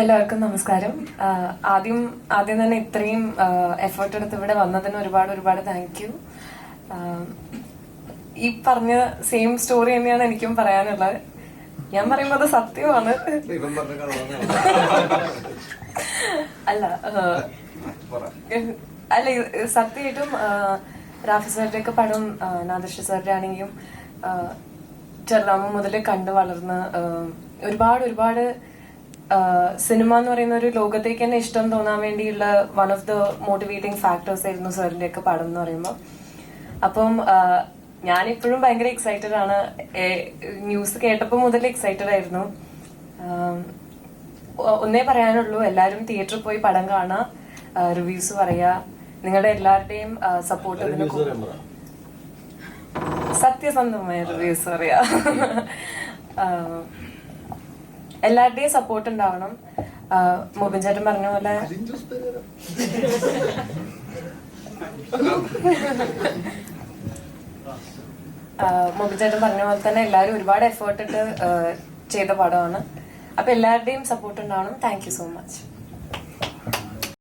എല്ലാവർക്കും നമസ്കാരം. ആദ്യം ആദ്യം തന്നെ ഇത്രയും എഫേർട്ട് എടുത്ത് ഇവിടെ വന്നതിന് ഒരുപാട് ഒരുപാട് താങ്ക് യു ഈ പറഞ്ഞ സെയിം സ്റ്റോറി തന്നെയാണ് എനിക്കും പറയാനുള്ളത്. ഞാൻ പറയുമ്പോൾ അത് സത്യമാണ്. അല്ല അല്ല സത്യമായിട്ടും റാഫി സാറിന്റെ ഒക്കെ പടം നാദർഷ സാറിന്റെ ആണെങ്കിലും ചെറുതാമ മുതലേ കണ്ടു വളർന്ന് ഒരുപാട് ഒരുപാട് സിനിമ എന്ന് പറയുന്ന ഒരു ലോകത്തേക്ക് തന്നെ ഇഷ്ടം തോന്നാൻ വേണ്ടിയുള്ള one of the motivating factors ആയിരുന്നു സാറിന്റെ ഒക്കെ പടം എന്ന് പറയുമ്പോൾ അപ്പം ഞാൻ ഞാനിപ്പോഴും ഭയങ്കര എക്സൈറ്റഡ് ആണ്. ന്യൂസ് കേട്ടപ്പോൾ മുതൽ എക്സൈറ്റഡ് ആയിരുന്നു. ഒന്നേ പറയാനുള്ളൂ എല്ലാവരും തിയേറ്ററിൽ പോയി പടം കാണുക റിവ്യൂസ് പറയുക നിങ്ങളുടെ എല്ലാവരുടെയും സപ്പോർട്ട് ഇതിന് സത്യസന്ധമായ റിവ്യൂസ് പറയാ. എല്ലാവരുടെയും സപ്പോർട്ട് ഉണ്ടാവണം. മോബിൻ ചേട്ടൻ പറഞ്ഞ പോലെ. മുബിൻ ചേട്ടൻ പറഞ്ഞ പോലെ തന്നെ എല്ലാവരും ഒരുപാട് എഫേർട്ട് ഇട്ട് ചെയ്ത പടമാണ് അപ്പൊ എല്ലാവരുടെയും സപ്പോർട്ട് ഉണ്ടാവണം. Thank so much